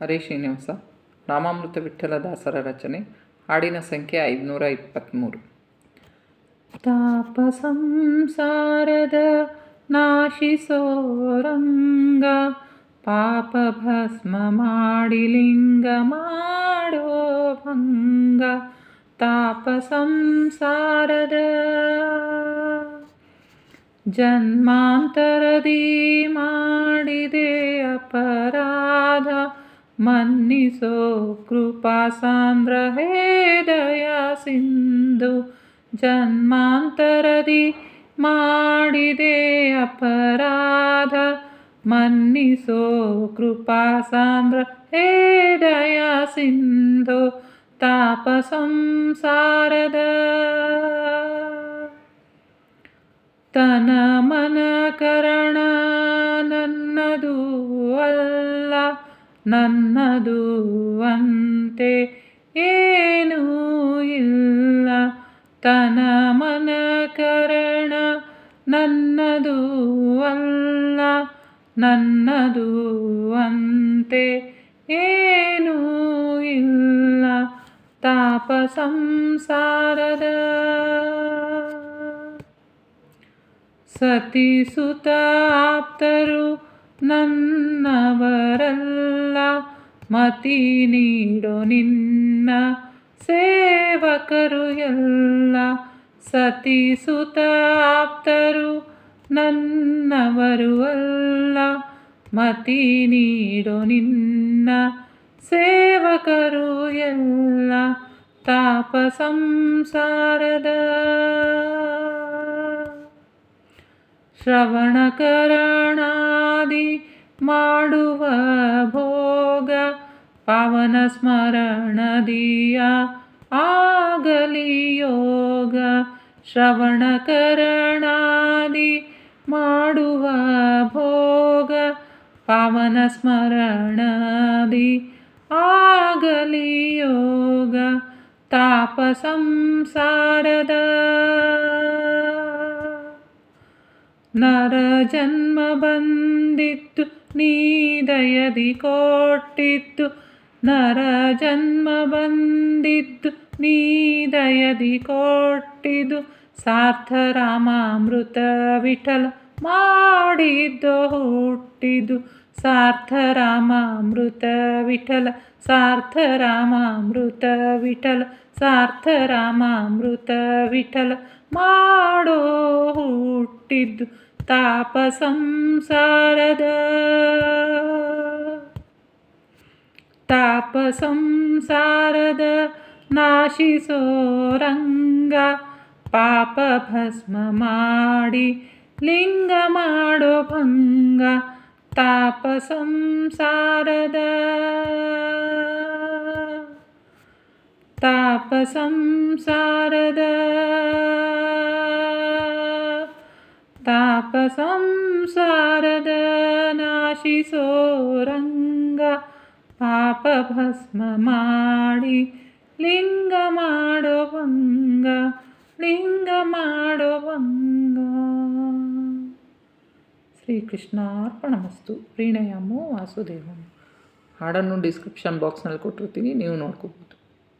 ಹರೇ ಶ್ರೀನಿವಾಸ ರಾಮಾಮೃತ ವಿಠ್ಠಲ ದಾಸರ ರಚನೆ, ಹಾಡಿನ ಸಂಖ್ಯೆ ಐದುನೂರ ಇಪ್ಪತ್ತ್ಮೂರು ತಾಪ ಸಂಸಾರದ ನಾಶಿಸೋರಂಗ ಪಾಪ ಭಸ್ಮ ಮಾಡಿ ಲಿಂಗ ಮಾಡೋ ಭಂಗ ತಾಪ ಸಂಸಾರದ ಜನ್ಮಾಂತರದಿ ಮಾಡಿದೆ ಅಪರಾಧ ಮನ್ನಿಸೋ ಕೃಪಾ ಸಾಂದ್ರ ಹೇ ದಯ ಸಿಂಧು ಜನ್ಮಾಂತರದಿ ಮಾಡಿದೆ ಅಪರಾಧ ಮನ್ನಿಸೋ ಕೃಪಾ ಸಾಂದ್ರ ಹೇ ದಯ ಸಿಂಧು ತಾಪ ಸಂಸಾರದ ನನ್ನದು ಅಂತೆ ಏನೂ ಇಲ್ಲ. ತನ ಮನ ಕರಣ ನನ್ನದು ಅಲ್ಲ ನನ್ನದು ಅಂತೆ ಏನೂ ಇಲ್ಲ. ತಾಪ ಸಂಸಾರದ ಸತಿಸುತ ಆಪ್ತರು ನನ್ನವರಲ್ಲ ಮತಿ ನೀಡೋ ನಿನ್ನ ಸೇವಕರು ಎಲ್ಲ ಸತಿಸುತಾಪ್ತರು ನನ್ನವರು ಅಲ್ಲ, ಮತಿ ನೀಡೋ ನಿನ್ನ ಸೇವಕರು ಎಲ್ಲ ತಾಪ ಸಂಸಾರದ ಶ್ರವಣಕರಣಾದಿ ಮಾಡುವ ಭೋಗ ಪಾವನ ಸ್ಮರಣದಿಯ ಆಗಲಿ ಯೋಗ. ಶ್ರವಣಕರಣಾದಿ ಮಾಡುವ ಭೋಗ ಪಾವನ ಸ್ಮರಣದಿ ಆಗಲಿ ಯೋಗ. ತಾಪ ಸಂಸಾರದ ನರ ಜನ್ಮ ಬಂದಿತ್ತು ನೀ ದಯದಿ ಕೊಟ್ಟಿತ್ತು ನರ ಜನ್ಮ ಬಂದಿತ್ತು ನೀ ದಯದಿ ಕೊಟ್ಟಿದ್ದು ಸಾರ್ಥ ರಾಮಾಮೃತ ವಿಠಲ ಮಾಡಿದ್ದು ಹುಟ್ಟಿದ್ದು ಸಾರ್ಥ ರಾಮಾಮೃತ ವಿಠಲ ಸಾರ್ಥ ರಾಮಾಮೃತ ವಿಠಲ ಸಾರ್ಥ ರಾಮಾಮೃತ ವಿಠಲ ಮಾಡೋ ಹುಟ್ಟಿದ್ದು ತಾಪ ಸಂಸಾರದ ತಾಪ ಸಂಸಾರದ ನಾಶಿಸೋ ರಂಗ ಪಾಪ ಭಸ್ಮ ಮಾಡಿ ಲಿಂಗ ಮಾಡೋ ಭಂಗ तापसं शारद तापसं शारद तापसं सारदनाशिसोरङ्ग पापभस्ममाणि लिङ्गमाडो भङ्ग लिङ्गमाडो भङ्ग ಶ್ರೀಕೃಷ್ಣಾರ್ಪಣಮಸ್ತು. ಪ್ರೀಣಯಾಮೋ ವಾಸುದೇವಂ. ಹಾಡನ್ನು ಡಿಸ್ಕ್ರಿಪ್ಷನ್ ಬಾಕ್ಸ್ನಲ್ಲಿ ಕೊಟ್ಟಿರ್ತೀನಿ ನೀವು ನೋಡ್ಕೋಬೋದು.